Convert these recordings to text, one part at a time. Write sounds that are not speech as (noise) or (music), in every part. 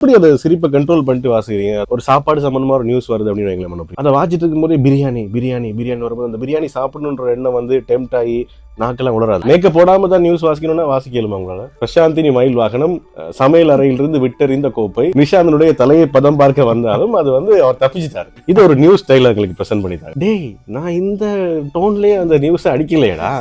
எப்படி அந்த சிரிப்பை கண்ட்ரோல் பண்ணிட்டு வாசிக்கிறீங்க? ஒரு சாப்பாடு சம்பந்தமா ஒரு நியூஸ் வருது அப்படின்னு வைங்களேன் அதை வாசிட்டு இருக்கும்போதே பிரியாணி பிரியாணி பிரியாணி வரும்போது அந்த பிரியாணி சாப்பிடணுன்ற எண்ணம் வந்து டெம்ட் ஆகி நாக்கெல்லாம் உணராது மேக்கப் போடாம தான் நியூஸ் வாசிக்கணும்னா வாசிக்கலுமா உங்களால? பிரசாந்தினி மயில் வாகனம் சமையல் அறையிலிருந்து விட்டறிந்த கோப்பை நிஷாந்தனுடைய தலையை பதம் பார்க்க வந்தாலும் அது வந்து அவர் தப்பிச்சிட்டாரு. இது ஒரு நியூஸ் ஸ்டைல எங்களுக்கு பிரசன்ட் பண்ணிட்டாரு. டேய் நான் இந்த டோன்லயே அந்த நியூஸ் அடிக்கலையடா.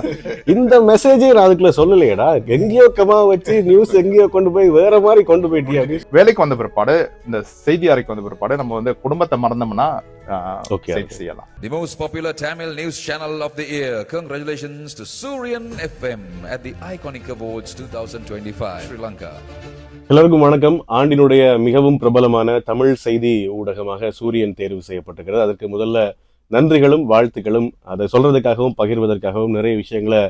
இந்த மெசேஜே நான் அதுக்குள்ள சொல்லலையடா. எங்கேயோ கமா வச்சு நியூஸ் எங்கேயோ கொண்டு போய் வேற மாதிரி கொண்டு போயிட்டியா வேலைக்கு வந்த பிற்பாடு இந்த செய்தி அறைக்கு வந்த பிற்பாடு நம்ம வந்து குடும்பத்தை மறந்தோம்னா okay. செய்யலாம் The most popular Tamil news channel of the year. Congratulations to Suryan FM at the Iconic Awards 2025, Sri Lanka. எல்லாருக்கும் வணக்கம் ஆண்டினுடைய மிகவும் பிரபலமான தமிழ் செய்தி ஊடகமாக சூரியன் தேர்வு செய்யப்பட்டிருக்கிறது அதற்கு முதல்ல நன்றிகளும் வாழ்த்துக்களும் அதை சொல்றதுக்காகவும் பகிர்வதற்காகவும் நிறைய விஷயங்களை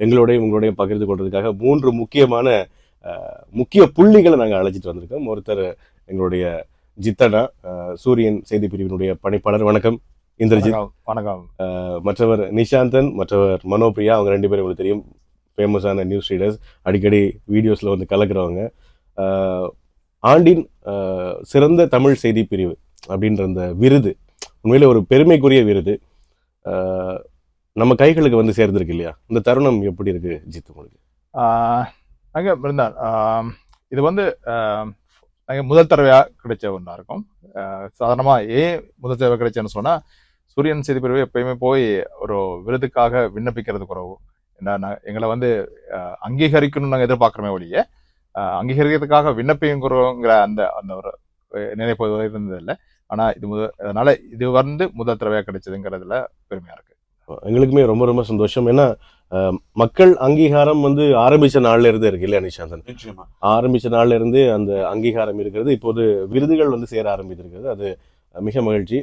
எங்களோடையும் உங்களோடையும் பகிர்ந்து கொள்றதுக்காக மூன்று முக்கியமான முக்கிய புள்ளிகளை நாங்கள் அழைச்சிட்டு வந்திருக்கோம் ஒருத்தர் எங்களுடைய ஜித்தனா அஹ், சூரியன் செய்தி பிரிவினுடைய பணிப்பாளர். வணக்கம் இந்திரஜித். வணக்கம், மற்றவர் நிஷாந்தன் மற்றவர் மனோபிரியா அவங்க ரெண்டு பேரும் உங்களுக்கு தெரியும். ஃபேமஸான நியூஸ் ரீடர்ஸ் அடிக்கடி வீடியோஸில் வந்து கலக்குறவங்க. ஆண்டின் சிறந்த தமிழ் செய்தி பிரிவு அப்படின்ற அந்த விருது உண்மையிலே ஒரு பெருமைக்குரிய விருது நம்ம கைகளுக்கு வந்து சேர்ந்திருக்கு இல்லையா? இந்த தருணம் எப்படி இருக்கு ஜித் உங்களுக்கு? அங்க ஆஹ், இது வந்து நாங்கள் முதல் தடவையாக கிடைச்ச ஒன்றா இருக்கும். சாதாரணமாக ஏன் முதல் தடவை கிடைச்சேன்னு சொன்னால் சூரியன் செய்தி பிரிவு எப்பயுமே போய் ஒரு விருதுக்காக விண்ணப்பிக்கிறது குறவு என்ன நான் எங்களை வந்து அங்கீகரிக்கணும்னு நாங்கள் எதிர்பார்க்குறோமே ஒழிய அங்கீகரிக்கிறதுக்காக விண்ணப்பிங்கிறோங்கிற அந்த அந்த ஒரு நினைப்பு இருந்ததில்லை. ஆனால் இது முத அதனால் இது வந்து முதல் தடவையாக கிடைச்சதுங்கிறதுல பெருமையாக இருக்குது எங்களுக்குமே ரொம்ப ரொம்ப சந்தோஷம். ஏன்னா மக்கள் அங்கீகாரம் வந்து ஆரம்பிச்ச நாள்ல இருந்தே இருக்கு இல்லையா நிஷாந்தன் ஆரம்பிச்ச நாள்ல இருந்து அந்த அங்கீகாரம் இருக்கிறது. இப்போது விருதுகள் வந்து சேர ஆரம்பித்திருக்கிறது. அது மிக மகிழ்ச்சி.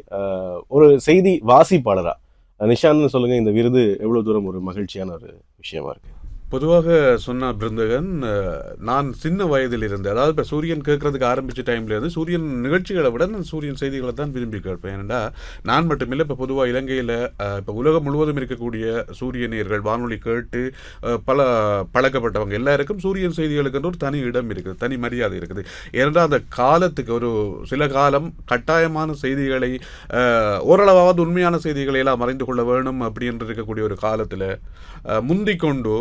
ஒரு செய்தி வாசிப்பாளரா? நிஷாந்த் சொல்லுங்க இந்த விருது எவ்வளவு தூரம் ஒரு மகிழ்ச்சியான ஒரு விஷயமா இருக்கு. பொதுவாக சொன்ன பிருந்தகன் நான் சின்ன வயதில் இருந்து அதாவது இப்போ சூரியன் கேட்கறதுக்கு ஆரம்பிச்ச டைம்ல இருந்து சூரியன் நிகழ்ச்சிகளை விட நான் சூரியன் செய்திகளை தான் விரும்பி கேட்பேன். ஏன்னா நான் மட்டுமில்லை இப்போ பொதுவாக இலங்கையில் இப்போ உலகம் முழுவதும் இருக்கக்கூடிய சூரியனியர்கள் வானொலி கேட்டு பல பழக்கப்பட்டவங்க எல்லாருக்கும் சூரியன் செய்திகளுக்கு ஒரு தனி இடம் இருக்குது தனி மரியாதை இருக்குது. ஏனென்றால் அந்த காலத்துக்கு ஒரு சில காலம் கட்டாயமான செய்திகளை ஓரளவாவது உண்மையான செய்திகளை எல்லாம் மறைந்து கொள்ள வேணும் அப்படின்ற இருக்கக்கூடிய ஒரு காலத்தில் முந்திக்கொண்டு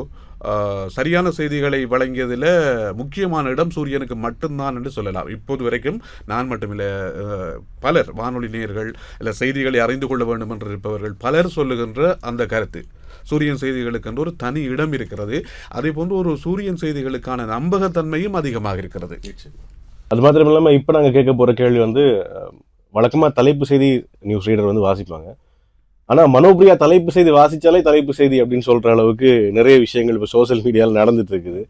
சரியான செய்திகளை வழங்கியதில் முக்கியமான இடம் சூரியனுக்கு மட்டும்தான் என்று சொல்லலாம். இப்போது வரைக்கும் நான் மட்டுமில்லை பலர் வானொலி நேயர்கள் இல்லை செய்திகளை அறிந்து கொள்ள வேண்டும் என்று இருப்பவர்கள் பலர் சொல்லுகின்ற அந்த கருத்து. சூரியன் செய்திகளுக்கு என்று ஒரு தனி இடம் இருக்கிறது. அதே போன்று ஒரு சூரியன் செய்திகளுக்கான நம்பகத்தன்மையும் அதிகமாக இருக்கிறது. அது மாத்திரம் இல்லாமல் இப்போ நாங்கள் கேட்க போகிற கேள்வி வந்து வழக்கமாக தலைப்பு செய்தி நியூஸ் ரீடர் வந்து வாசிப்பாங்க. ஆனால் மனோபிரியா தலைப்பு செய்தி வாசித்தாலே தலைப்பு செய்தி அப்படின்னு சொல்கிற அளவுக்கு நிறைய விஷயங்கள் இப்போ சோஷியல் மீடியாவில் நடந்துட்டு இருக்குது.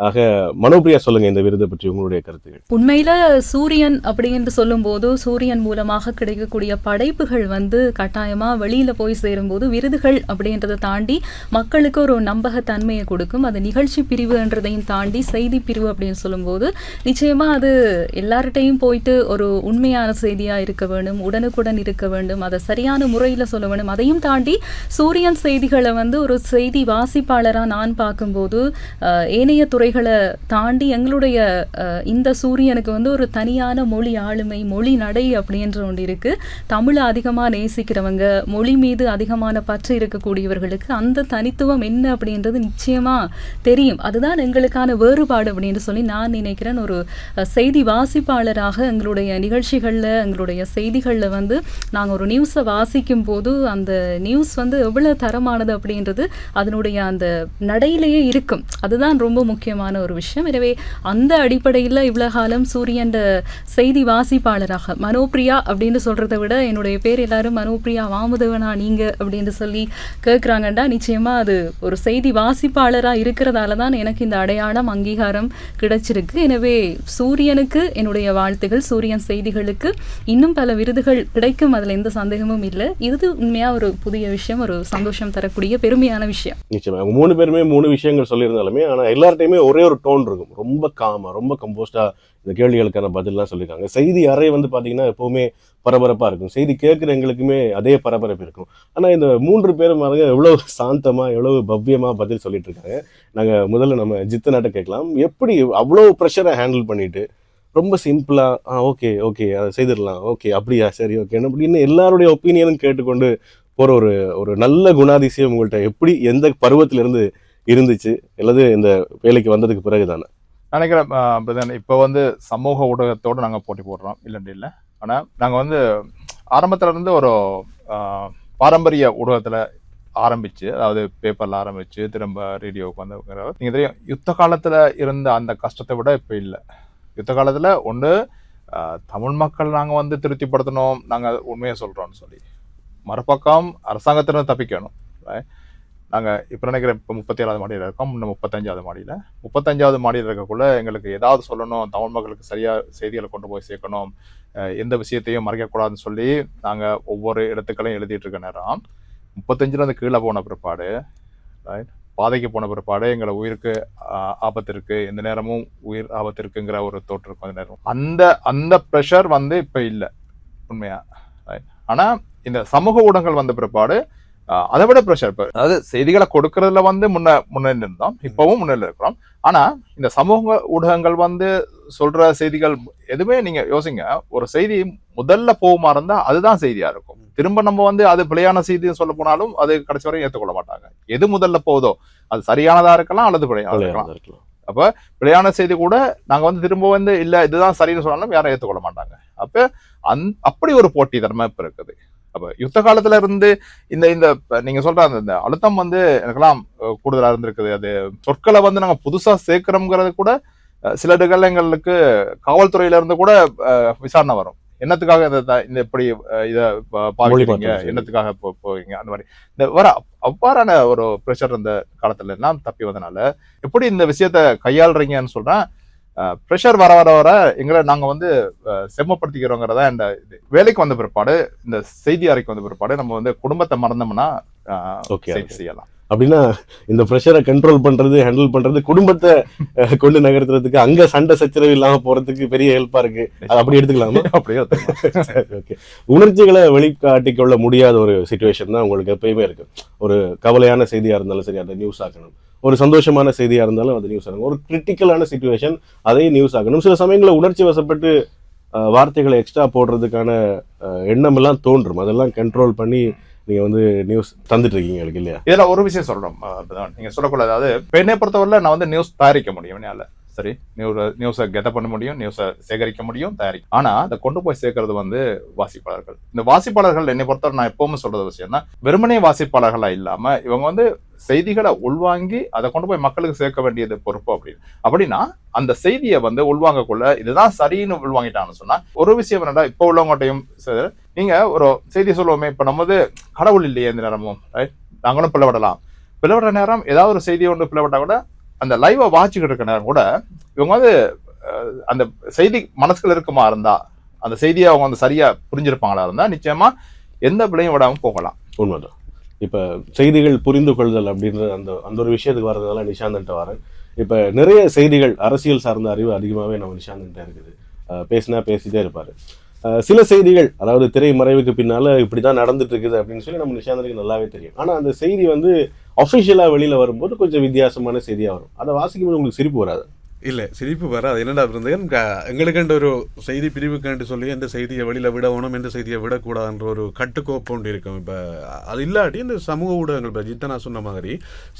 ஆக மனோபிரியா சொல்லுங்க இந்த விருதை பற்றி உங்களுடைய கருத்துகள். உண்மையில சூரியன் அப்படின்னு சொல்லும் போது சூரியன் மூலமாக கிடைக்கக்கூடிய படைப்புகள் வந்து கட்டாயமா வெளியில போய் சேரும்போது விருதுகள் அப்படின்றத தாண்டி மக்களுக்கு ஒரு நம்பகத்தன்மையை கொடுக்கும். அது நிகழ்ச்சி பிரிவுன்றதையும் தாண்டி செய்தி பிரிவு அப்படின்னு சொல்லும்போது நிச்சயமா அது எல்லார்கிட்டையும் போயிட்டு ஒரு உண்மையான செய்தியா இருக்க வேண்டும் உடனுக்குடன் இருக்க வேண்டும் அதை சரியான முறையில சொல்ல வேண்டும் அதையும் தாண்டி சூரியன் செய்திகளை வந்து ஒரு செய்தி வாசிப்பாளரா நான் பார்க்கும்போது ஏனைய துறை துறைகளை தாண்டி எங்களுடைய இந்த சூரியனுக்கு வந்து ஒரு தனியான மொழி ஆளுமை மொழி நடை அப்படின்ற ஒன்று இருக்குது தமிழை அதிகமாக நேசிக்கிறவங்க மொழி மீது அதிகமான பற்று இருக்கக்கூடியவர்களுக்கு அந்த தனித்துவம் என்ன அப்படின்றது நிச்சயமாக தெரியும். அதுதான் எங்களுக்கான வேறுபாடு அப்படின்னு சொல்லி நான் நினைக்கிறேன். ஒரு செய்தி வாசிப்பாளராக எங்களுடைய நிகழ்ச்சிகளில் எங்களுடைய செய்திகளில் வந்து நாங்கள் ஒரு நியூஸை வாசிக்கும் போது அந்த நியூஸ் வந்து எவ்வளோ தரமானது அப்படின்றது அதனுடைய அந்த நடையிலேயே இருக்கும். அதுதான் ரொம்ப முக்கியம் முக்கியமான ஒரு விஷயம். எனவே அந்த அடிப்படையில் இவ்வளோ காலம் சூரியன் செய்தி வாசிப்பாளராக. மனோபிரியா அப்படின்னு சொல்கிறத விட என்னுடைய பேர் எல்லாரும் மனோபிரியா வாமுதவனா நீங்கள் அப்படின்னு சொல்லி கேட்குறாங்கண்டா நிச்சயமாக அது ஒரு செய்தி வாசிப்பாளராக இருக்கிறதால தான் எனக்கு இந்த அடையாளம் அங்கீகாரம் கிடைச்சிருக்கு. எனவே சூரியனுக்கு என்னுடைய வாழ்த்துகள் சூரியன் செய்திகளுக்கு. இன்னும் பல விருதுகள் கிடைக்கும் அதில் எந்த சந்தேகமும் இல்லை. இது உண்மையாக ஒரு புதிய விஷயம் ஒரு சந்தோஷம் தரக்கூடிய பெருமையான விஷயம். நிச்சயமாக மூணு பேருமே மூணு விஷயங்கள் சொல்லியிருந்தாலுமே ஆனால் எல்லார்ட்டையுமே ஒரே ஒரு டோன் இருக்கும். ரொம்ப காமாக ரொம்ப கம்போஸ்டாக இந்த கேள்விகளுக்கான பதிலெலாம் சொல்லியிருக்காங்க செய்தி அறை வந்து பார்த்தீங்கன்னா எப்போவுமே பரபரப்பாக இருக்கும். செய்தி கேட்குற எங்களுக்குமே அதே பரபரப்பு இருக்கும். ஆனால் இந்த மூன்று பேரும் பாருங்க எவ்வளோ சாந்தமாக எவ்வளோ பவ்யமாக பதில் சொல்லிட்டு இருக்காங்க நாங்கள் முதல்ல நம்ம ஜித்தனாட்ட கேட்கலாம். எப்படி அவ்வளோ ப்ரெஷரை ஹேண்டில் பண்ணிட்டு ரொம்ப சிம்பிளாக ஆ ஓகே ஓகே அதை செய்திடலாம். ஓகே அப்படியா? சரி ஓகே அப்படின்னு எல்லாருடைய ஒப்பீனியனும் கேட்டுக்கொண்டு போகிற ஒரு ஒரு நல்ல குணாதிசயம் உங்கள்கிட்ட எப்படி எந்த பருவத்திலேருந்து இருந்துச்சு. அல்லது இந்த வேலைக்கு வந்ததுக்கு பிறகு தானே நினைக்கிறேன் பிரதன் இப்போ வந்து சமூக ஊடகத்தோடு நாங்கள் போட்டி போடுறோம் இல்லைன்னு இல்லை. ஆனால் நாங்கள் வந்து ஆரம்பத்தில் இருந்து ஒரு பாரம்பரிய ஊடகத்தில் ஆரம்பிச்சு அதாவது பேப்பரில் ஆரம்பிச்சு திரும்ப ரேடியோவுக்கு வந்து நீங்கள் தெரியும் யுத்த காலத்தில் இருந்த அந்த கஷ்டத்தை விட இப்போ இல்லை. யுத்த காலத்தில் ஒன்று தமிழ் மக்கள் நாங்கள் வந்து திருப்திப்படுத்தணும் நாங்கள் உண்மையை சொல்கிறோம்னு சொல்லி. மறுபக்கம் அரசாங்கத்தினர் தப்பிக்கணும் நாங்கள் இப்போ நினைக்கிற இப்போ முப்பத்தி ஏழாவது மாடியில் இருக்கோம் இன்னும் முப்பத்தஞ்சாவது மாடியில். முப்பத்தஞ்சாவது மாடியில் இருக்கக்குள்ள எங்களுக்கு ஏதாவது சொல்லணும் தமிழ் மக்களுக்கு சரியாக செய்திகளை கொண்டு போய் சேர்க்கணும் எந்த விஷயத்தையும் மறைக்கக்கூடாதுன்னு சொல்லி நாங்கள் ஒவ்வொரு இடத்துக்களையும் எழுதிட்டு இருக்க நேரம். முப்பத்தஞ்சிலேருந்து கீழே போன பிற்பாடு ரைட் பாதைக்கு போன பிற்பாடு எங்களை உயிருக்கு ஆபத்து இருக்கு எந்த நேரமும் உயிர் ஆபத்து இருக்குங்கிற ஒரு தோற்று இருக்கும் அந்த நேரம். அந்த அந்த ப்ரெஷர் வந்து இப்போ இல்லை உண்மையா right? ஆனால் இந்த சமூக ஊடகங்கள் வந்த பிற்பாடு அதை விட ப்ரெஷர் இப்போ அதாவது செய்திகளை கொடுக்கறதுல வந்து முன்ன முன்னேறி இருந்தோம் இப்பவும் முன்னேறி இருக்கிறோம். ஆனா இந்த சமூக ஊடகங்கள் வந்து சொல்ற செய்திகள் எதுவுமே நீங்க யோசிங்க. ஒரு செய்தி முதல்ல போகுமா இருந்தா அதுதான் செய்தியா இருக்கும். திரும்ப நம்ம வந்து அது பிழையான செய்தின்னு சொல்ல போனாலும் அது கடைசி வரையும் ஏற்றுக்கொள்ள மாட்டாங்க. எது முதல்ல போகுதோ அது சரியானதா இருக்கலாம் அல்லது பிழையானதா இருக்கலாம். இருக்கலாம். பிழையான செய்தி கூட நாங்க வந்து திரும்ப வந்து இல்ல இதுதான் சரின்னு சொன்னாலும் யாரும் ஏற்றுக்கொள்ள மாட்டாங்க. அப்ப அந் அப்படி ஒரு போட்டி தர்மம் இப்ப இருக்குது. அப்ப யுத்த காலத்துல இருந்து இந்த இந்த நீங்க சொல்ற அந்த இந்த அழுத்தம் வந்து எனக்கெல்லாம் கூடுதலா இருந்திருக்குது. அது சொற்களை வந்து நாங்க புதுசா சேர்க்கிறோம்ங்கிறது கூட சில எங்களுக்கு காவல்துறையில இருந்து கூட விசாரணை வரும். என்னத்துக்காக இதை த- இந்த இப்படி இத பாக்குறீங்க. என்னத்துக்காக போவீங்க அந்த மாதிரி. இந்த வர அவ்வாறான ஒரு ப்ரெஷர் இந்த காலத்துல எல்லாம் தப்பி வந்தனால எப்படி இந்த விஷயத்த கையாளுறீங்கன்னு சொல்றேன். ப்ரெஷர் வர வர வர எங்களை நாங்க வந்து செம்மப்படுத்திக்கிறோங்கிறதா இந்த வேலைக்கு வந்த பிற்பாடு இந்த செய்தி அறைக்கு வந்த பிற்பாடு நம்ம வந்து குடும்பத்தை மறந்தோம்னா okay. செய்யலாம். அப்படின்னா இந்த ப்ரெஷரை கண்ட்ரோல் பண்றது ஹேண்டில் பண்றது குடும்பத்தை கொண்டு நகர்த்துறதுக்கு அங்க சண்டை சச்சரவு இல்லாம போறதுக்கு பெரிய ஹெல்ப்பா இருக்கு. அது அப்படி எடுத்துக்கலாமா? (laughs) அப்படியே okay. உணர்ச்சிகளை வெளிக்காட்டிக் கொள்ள முடியாத ஒரு சுச்சுவேஷன் தான் உங்களுக்கு எப்பயுமே இருக்கு. ஒரு கவலையான செய்தியா இருந்தாலும் சரி அதை நியூஸ் ஆக்கணும். ஒரு சந்தோஷமான செய்தியாக இருந்தாலும் அது நியூஸ் ஆகணும் ஒரு கிரிட்டிக்கலான சுச்சுவேஷன் அதையும் நியூஸ் ஆகணும் சில சமயங்களில் உணர்ச்சி வசப்பட்டு வார்த்தைகளை எக்ஸ்ட்ரா போடுறதுக்கான எண்ணமெல்லாம் எண்ணம் எல்லாம் தோன்றும். அதெல்லாம் கண்ட்ரோல் பண்ணி நீங்க வந்து நியூஸ் தந்துட்டு இருக்கீங்க எனக்கு இல்லையா? இதெல்லாம் ஒரு விஷயம் சொல்லணும். அஹ், நீங்க சொல்லக்கூடாது. அதாவது பெண்ணை பொறுத்தவரை நான் வந்து நியூஸ் தயாரிக்க முடியும் என்னால சரி நியூஸ் நியூஸை கெத பண்ண முடியும் நியூஸை சேகரிக்க முடியும் தயாரிக்க ஆனால் அதை கொண்டு போய் சேர்க்கறது வந்து வாசிப்பாளர்கள். இந்த வாசிப்பாளர்கள் என்னை பொறுத்தவரை நான் எப்பவுமே சொல்றது விஷயம் தான் வெறுமனே வாசிப்பாளர்களா இல்லாம இவங்க வந்து செய்திகளை உள்வாங்கி அதை கொண்டு போய் மக்களுக்கு சேர்க்க வேண்டியது பொறுப்பு அப்படின்னு. அப்படின்னா அந்த செய்தியை வந்து உள்வாங்கக்குள்ள இதுதான் சரின்னு உள்வாங்கிட்டான்னு சொன்னா ஒரு விஷயம் என்னடா இப்போ உள்ளவங்கட்டையும் நீங்க ஒரு செய்தி சொல்லுவோமே இப்ப நம்ம வந்து கடவுள் இல்லையே இந்த நேரமும் நாங்களும் பிளவிடலாம். பிளவிட நேரம் ஏதாவது ஒரு செய்தி ஒன்று பிளவிட்டா கூட அந்த லைவை வாட்சிக்கிட்டு இருக்க நேரம் கூட இவங்க வந்து அந்த செய்தி மனசுக்குள்ள இருக்குமா இருந்தா அந்த செய்தியை அவங்க வந்து சரியா புரிஞ்சிருப்பாங்களா இருந்தா நிச்சயமா எந்த பிள்ளையும் விடாம போகலாம். உண்மைதான். இப்ப செய்திகள் புரிந்து கொள்தல் அப்படின்ற அந்த அந்த ஒரு விஷயத்துக்கு வர்றதுனால நிஷாந்தன்ட்ட வரேன். இப்ப நிறைய செய்திகள் அரசியல் சார்ந்த அறிவு அதிகமாவே நம்ம நிஷாந்தன்ட்ட இருக்குது. பேசினா பேசிட்டே இருப்பாரு. சில செய்திகள் அதாவது திரை மறைவுக்கு பின்னால இப்படிதான் நடந்துட்டு இருக்குது அப்படின்னு சொல்லி நம்ம நிஷாந்தனுக்கு நல்லாவே தெரியும். ஆனால் அந்த செய்தி வந்து அஃபிஷியலாக வெளியில் வரும்போது கொஞ்சம் வித்தியாசமான செய்தியாக வரும். அதை வாசிக்கும்போது உங்களுக்கு சிரிப்பு வராது. இல்லை சிரிப்பு வராது. என்னடா இருந்தேன் எங்களுக்குன்ற ஒரு செய்தி பிரிவுக்குன்ட்டு சொல்லி எந்த செய்தியை வெளியில் விடணும் எந்த செய்தியை விடக்கூடாதுன்ற ஒரு கட்டுக்கோப்பு ஒன்று இருக்கும். இப்போ அது இல்லாட்டி இந்த சமூக ஊடகங்கள் இப்போ ஜித்தனா சொன்ன மாதிரி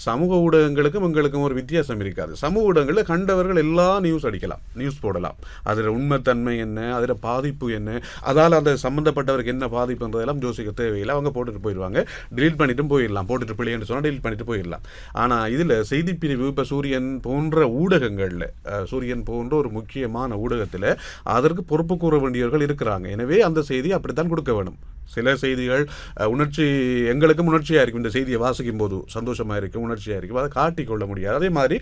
சமூக ஊடகங்களுக்கும் எங்களுக்கும் ஒரு வித்தியாசம் இருக்காது. சமூக ஊடகங்களில் கண்டவர்கள் எல்லா நியூஸ் அடிக்கலாம். நியூஸ் போடலாம். அதில் உண்மைத்தன்மை என்ன? அதில் பாதிப்பு என்ன? அதால் அந்த சம்மந்தப்பட்டவருக்கு என்ன பாதிப்புன்றதெல்லாம் யோசிக்க தேவையில்லை. அவங்க போட்டுட்டு போயிடுவாங்க. டிலீட் பண்ணிட்டும் போயிடலாம். போட்டுட்டு பிள்ளைன்னு சொன்னால் டிலீட் பண்ணிட்டு போயிடலாம். ஆனால் இதில் செய்தி பிரிவு இப்போ சூரியன் போன்ற ஊடகங்களில் சூரியன் போன்ற ஒரு முக்கியமான ஊடகத்தில் அதற்கு பொறுப்பு கூற வேண்டியவர்கள் இருக்கிறாங்க. எனவே அந்த செய்தி அப்படித்தான் கொடுக்க வேணும். சில செய்திகள் உணர்ச்சி எங்களுக்கும் உணர்ச்சியாக இருக்கும். இந்த செய்தியை வாசிக்கும் போது சந்தோஷமாக இருக்கும் உணர்ச்சியாக இருக்கும். அதை காட்டிக்கொள்ள முடியாது. அதே மாதிரி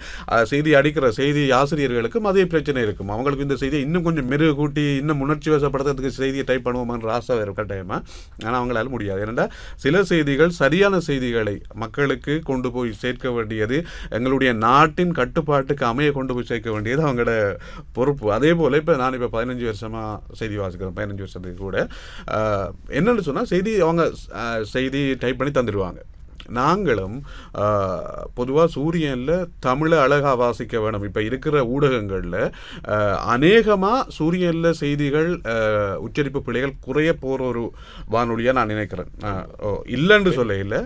செய்தி அடிக்கிற செய்தி ஆசிரியர்களுக்கும் அதே பிரச்சனை இருக்கும். அவங்களுக்கு இந்த செய்தியை இன்னும் கொஞ்சம் மெருகு கூட்டி இன்னும் உணர்ச்சி வசப்படுத்துறதுக்கு செய்தியை டைப் பண்ணுவோமான்ற ஆசை வரும் கட்டாயமாக ஆனால் அவங்களால முடியாது. ஏன்னா சில செய்திகள் சரியான செய்திகளை மக்களுக்கு கொண்டு போய் சேர்க்க வேண்டியது எங்களுடைய நாட்டின் கட்டுப்பாட்டுக்கு அமைய கொண்டு போய் சேர்க்க வேண்டியது அவங்களோட பொறுப்பு. அதே போல் இப்போ நான் இப்போ பதினஞ்சு வருஷமாக செய்தி வாசிக்கிறேன் பதினஞ்சு வருஷத்துக்கு கூட. என்ன என்னன்னு சொன்னால் செய்தி அவங்க செய்தி டைப் பண்ணி தந்துடுவாங்க நாங்களும் பொதுவாக சூரியனில் தமிழை அழகாக வாசிக்க வேணும். இப்போ இருக்கிற ஊடகங்களில் அநேகமாக சூரியனில் செய்திகள் உச்சரிப்பு பிள்ளைகள் குறைய போகிற ஒரு வானொலியாக நான் நினைக்கிறேன். ஓ, இல்லைன்னு சொல்ல இல்லை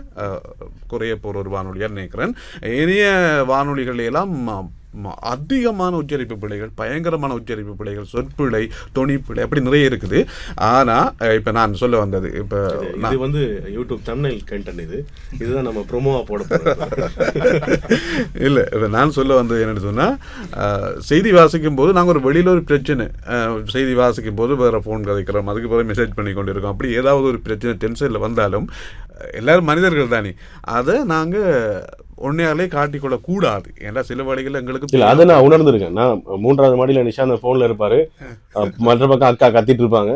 குறைய போகிற ஒரு வானொலியாக நினைக்கிறேன். இனிய வானொலிகள் எல்லாம் அதிகமான உச்சரிப்பு பிழைகள் பயங்கரமான உச்சரிப்பு பிழைகள் சொற்பிழை தொனிப்பிழை அப்படி நிறைய இருக்குது. ஆனால் இப்போ நான் சொல்ல வந்தது இப்போ இது வந்து யூடியூப் தமிழ் கண்டென்ட் இது. இதுதான் நம்ம ப்ரோமோவா போட (laughs) இல்லை இப்போ நான் சொல்ல வந்தது என்னன்னு சொன்னால் செய்தி வாசிக்கும் போது நாங்கள் ஒரு வெளியில் ஒரு பிரச்சனை செய்தி வாசிக்கும் போது வேறு ஃபோன் கதைக்கிறோம் அதுக்கு பிறகு மெசேஜ் பண்ணி கொண்டு இருக்கோம் அப்படி ஏதாவது ஒரு பிரச்சனை டென்ஷனில் வந்தாலும் எல்லாரும் மனிதர்கள் தானே. அதை நாங்கள் உண்மையாலே காட்டிக்கொள்ள கூடாது ஏன்னா சில வழிகளில் எங்களுக்கு இல்ல அதை நான் உணர்ந்திருக்கேன். நான் மூன்றாவது மாடியில நிஷாந்த் போன்ல இருப்பாரு. (laughs) அஹ் மற்ற பக்கம் அக்கா கத்திட்டு இருப்பாங்க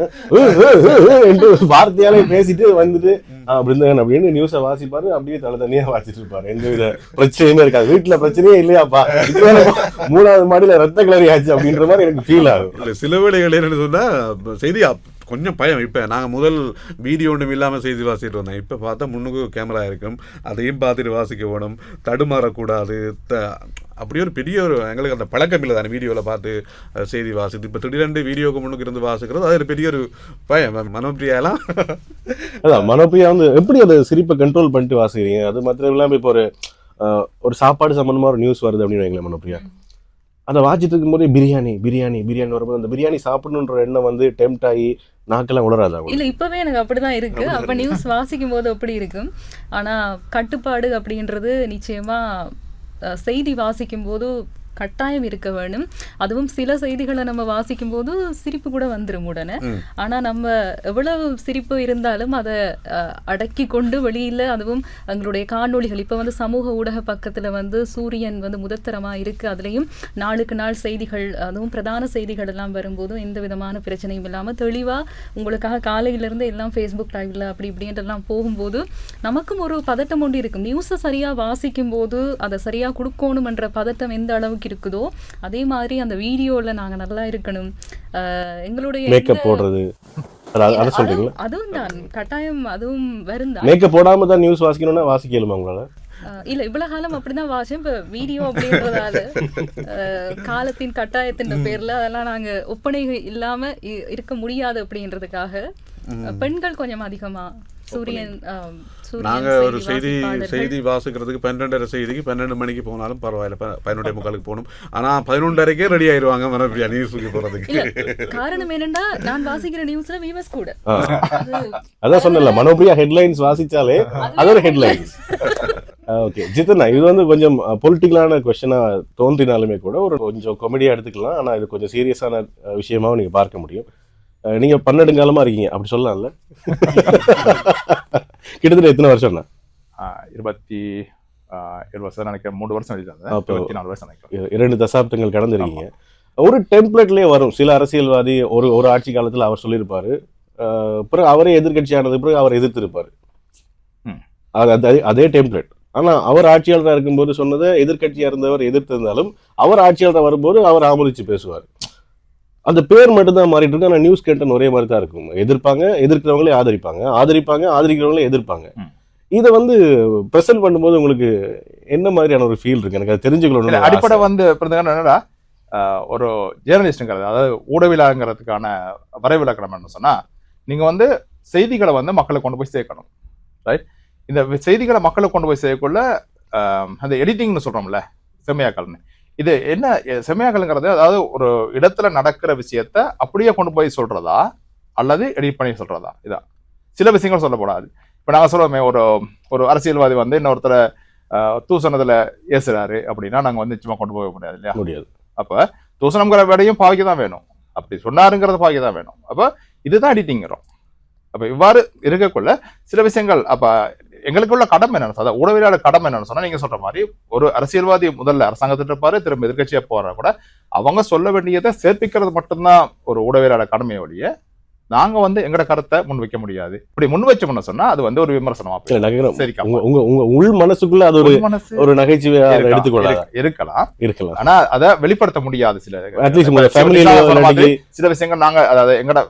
என்று வார்த்தையாலே பேசிட்டு வந்துட்டு "ஆ, பிருந்தகன் அப்படின்னு நியூஸை வாசிப்பாரு. அப்படியே தலை தனியா வாசிட்டு இருப்பாரு எந்த வித பிரச்சனையுமே இருக்காது. வீட்டுல பிரச்சனையே இல்லையாப்பா. மூணாவது மாடியில ரத்த கிளறி ஆச்சு அப்படின்ற மாதிரி எனக்கு ஃபீல் ஆகும் இல்லை சில வேளைகள் என்னன்னு சொன்னால் செய்தி கொஞ்சம் பயம். இப்போ நாங்கள் முதல் வீடியோ ஒன்றும் இல்லாமல் செய்தி வாசிட்டு வந்தோம். இப்போ பார்த்தா முன்னுக்கு கேமரா இருக்கும். அதையும் பார்த்துட்டு வாசிக்க வேணும். தடுமாறக்கூடாது. த அப்படியே ஒரு பெரிய ஒரு எங்களுக்கு அந்த பழக்கம் இல்லை. தானே வீடியோவில் பார்த்து செய்தி வாசித்து இப்போ திடீரெண்டு வீடியோக்கு முன்னுக்கு இருந்து வாசிக்கிறது அது ஒரு பெரிய ஒரு பயம். மனோபிரியாலாம். அதான் மனோபிரியா வந்து எப்படி அதை சிரிப்பை கண்ட்ரோல் பண்ணிட்டு வாசிக்கிறீங்க? அது மாத்திரம் இல்லாமல் இப்போ ஒரு ஒரு சாப்பாடு சம்மந்தமாக ஒரு நியூஸ் வருது அப்படின்னு வைங்களேன் மனோபிரியா. அதை வாசிட்டு இருக்கும்போதே பிரியாணி பிரியாணி பிரியாணி வரும்போது அந்த பிரியாணி சாப்பிடணுன்ற எண்ணம் வந்து டெம்ட் ஆகி நாக்கெல்லாம் உணராது அவங்க இல்ல இப்பவே எனக்கு அப்படிதான் இருக்கு. அப்ப நியூஸ் வாசிக்கும் போது அப்படி இருக்கும். ஆனா கட்டுப்பாடு அப்படின்றது நிச்சயமா அஹ், செய்தி வாசிக்கும் போது கட்டாயம் இருக்க வேணும். அதுவும் சில செய்திகளை நம்ம வாசிக்கும் போது சிரிப்பு கூட வந்துரும் உடனே. ஆனா நம்ம எவ்வளவு சிரிப்பு இருந்தாலும் அதை அடக்கி கொண்டு வெளியில அதுவும் எங்களுடைய காணொளிகள். இப்ப வந்து சமூக ஊடக பக்கத்துல வந்து சூரியன் வந்து முதத்தரமா இருக்கு. அதுலயும் நாளுக்கு நாள் செய்திகள் அதுவும் பிரதான செய்திகள் எல்லாம் வரும்போதும் எந்த விதமான பிரச்சனையும் இல்லாம தெளிவா உங்களுக்காக காலையில இருந்து எல்லாம் ஃபேஸ்புக் லைவ்ல அப்படி இப்படின்ட்டு எல்லாம் போகும்போது நமக்கும் ஒரு பதட்டம் ஒன்று இருக்கும். நியூஸை சரியா வாசிக்கும் போது அதை சரியா கொடுக்கணும்ன்ற பதட்டம் எந்த அளவுக்கு இருக்குதோ அதே மாதிரி அந்த வீடியோல நாங்க நல்லா இருக்கணும். எங்களுடைய மேக்கப் போடுறது. அது- அதை சொல்றீங்களா? அதுவும் அதுவும் தான். கட்டாயம் அதுவும் வரும் தான் மேக்கப் போடாம தான் நியூஸ் வாசிக்கணும்னா வாசிக்கலுமா உங்களால? இல்ல இவ்வளவு காலம் அப்படிதான் வாசம் இப்ப வீடியோ அப்படின்றதால காலத்தின் கட்டாயத்தின் பேர்ல அதெல்லாம் நாங்க ஒப்பனை இல்லாம இருக்க முடியாது அப்படின்றதுக்காக பெண்கள் கொஞ்சம் அதிகமா சூரியன் அஹ், சூரியன் நாங்க ஒரு செய்தி. செய்தி வாசிக்கிறதுக்கு பன்னெண்டரை செய்திக்கு பன்னெண்டு மணிக்கு போனாலும் பரவாயில்ல. ப- பதினொன்றே முக்காலுக்கு போகணும். ஆனா பதினொன்றரைக்கே ரெடி ஆயிடுவாங்க மறுபடியும் நியூஸுக்கு போறதுக்கு. இல்ல காரணம் என்னன்னா நான் வாசிக்கிற நியூஸ்ல வியூவர்ஸ் கூட. அதான் சொன்னல மனோபிரியா ஹெட்லைன்ஸ் வாசிச்சாலே அது ஒரு ஹெட்லைன்ஸ் ஓகே ஜித்தனா இது வந்து கொஞ்சம் பொலிட்டிக்கலான கொஸ்டினா தோன்றினாலுமே கூட ஒரு கொஞ்சம் காமெடியா எடுத்துக்கலாம். ஆனா இது கொஞ்சம் சீரியஸான விஷயமாவும் நீங்க பார்க்க முடியும். நீங்க பன்னெடுங்காலமா இருக்கீங்க. அப்படி சொல்லலாம்ல. (laughs) கிட்டத்தட்ட எத்தனை வருஷம்னா ஆஹ் இருபத்தி ஏழு வருஷம் நினைக்கிறேன். மூணு வருஷம் நாலு வருஷம் நினைக்கிறேன். இரண்டு தசாப்தங்கள் கடந்திருக்கீங்க. ஒரு டெம்ப்ளேட்லயே வரும். சில அரசியல்வாதி ஒரு ஒரு ஆட்சி காலத்துல அவர் சொல்லியிருப்பாரு. பிறகு அவரே எதிர்க்கட்சியானது பிறகு அவர் எதிர்த்திருப்பாரு. அது அது- டெம்ப்ளேட் ஆனா அவர் ஆட்சியாளராக இருக்கும்போது சொன்னதை எதிர்க்கட்சியா இருந்தவர் எதிர்த்திருந்தாலும் அவர் ஆட்சியாளராக வரும்போது அவர் ஆமோதிச்சு பேசுவார். அந்த பேர் மட்டும் தான் மாறிட்டு இருக்கு. ஆனா நியூஸ் கண்டென்ட் ஒரே மாதிரி தான் இருக்கும். எதிர்ப்பாங்க எதிர்க்கிறவங்களே ஆதரிப்பாங்க. ஆதரிப்பாங்க ஆதரிக்கிறவங்களே எதிர்ப்பாங்க. இதை வந்து ப்ரெசென்ட் பண்ணும்போது உங்களுக்கு என்ன மாதிரியான ஒரு ஃபீல் இருக்கு? எனக்கு அது தெரிஞ்சுக்கணும் அடிப்படை வந்து ஆஹ் ஒரு ஜேர்னலிஸ்ட்ங்கிறது அதாவது ஊடகவியலாளங்கிறதுக்கான வரைவிலக்கணம் என்ன சொன்னா நீங்க வந்து செய்திகளை வந்து மக்களுக்கு கொண்டு போய் சேர்க்கணும். ரைட் இந்த செய்திகளை மக்களுக்கு கொண்டு போய் சேர்க்கக்குள்ள அந்த எடிட்டிங்னு சொல்றோம்ல செம்மையாக்கல்னு இது என்ன செம்மையாக்கல்ங்கிறது அதாவது ஒரு இடத்துல நடக்கிற விஷயத்த அப்படியே கொண்டு போய் சொல்றதா அல்லது எடிட் பண்ணி சொல்றதா? இதான் சில விஷயங்கள் சொல்லக்கூடாது இப்ப நாங்க சொல்லுவோமே ஒரு ஒரு அரசியல்வாதி வந்து இன்னொருத்தரை தூசணத்துல ஏசுறாரு அப்படின்னா நாங்க வந்து நிச்சயமா கொண்டு போக முடியாது இல்லையா? முடியாது. அப்ப தூசணம்ங்கிற வேலையும் பாவிக்க தான் வேணும். அப்படி சொன்னாருங்கிறத பாவிக்க தான் வேணும். அப்ப இதுதான் எடிட்டிங்கிறோம் அப்ப இவ்வாறு இருக்கக்குள்ள சில விஷயங்கள் அப்ப எங்களுக்குள்ள கடமை என்னன்னு சொன்னா உடவியலாளர் கடமை என்னன்னு சொன்னா நீங்க சொல்ற மாதிரி ஒரு அரசியல்வாதி முதல்ல அரசாங்கத்திட்ட இருப்பாரு திரும்ப எதிர்கட்சியா போறா கூட அவங்க சொல்ல வேண்டியதை சேர்ப்பிக்கிறது மட்டும்தான் ஒரு உடவியலாளர் கடமையை வழிய நாங்க வந்து எங்கட கருத்தை முன் வைக்க முடியாது. இப்படி முன் வச்சோம்னு சொன்னா அது வந்து ஒரு விமர்சனமா சரி, உங்க உங்க உள் மனசுக்குள்ள அது ஒரு ஒரு நகைச்சுவையா எடுத்துக்கொள்ளலாம் இருக்கலாம். இருக்கலாம். ஆனா அதை வெளிப்படுத்த முடியாது சில சில விஷயங்கள் நாங்க அதாவது எங்கட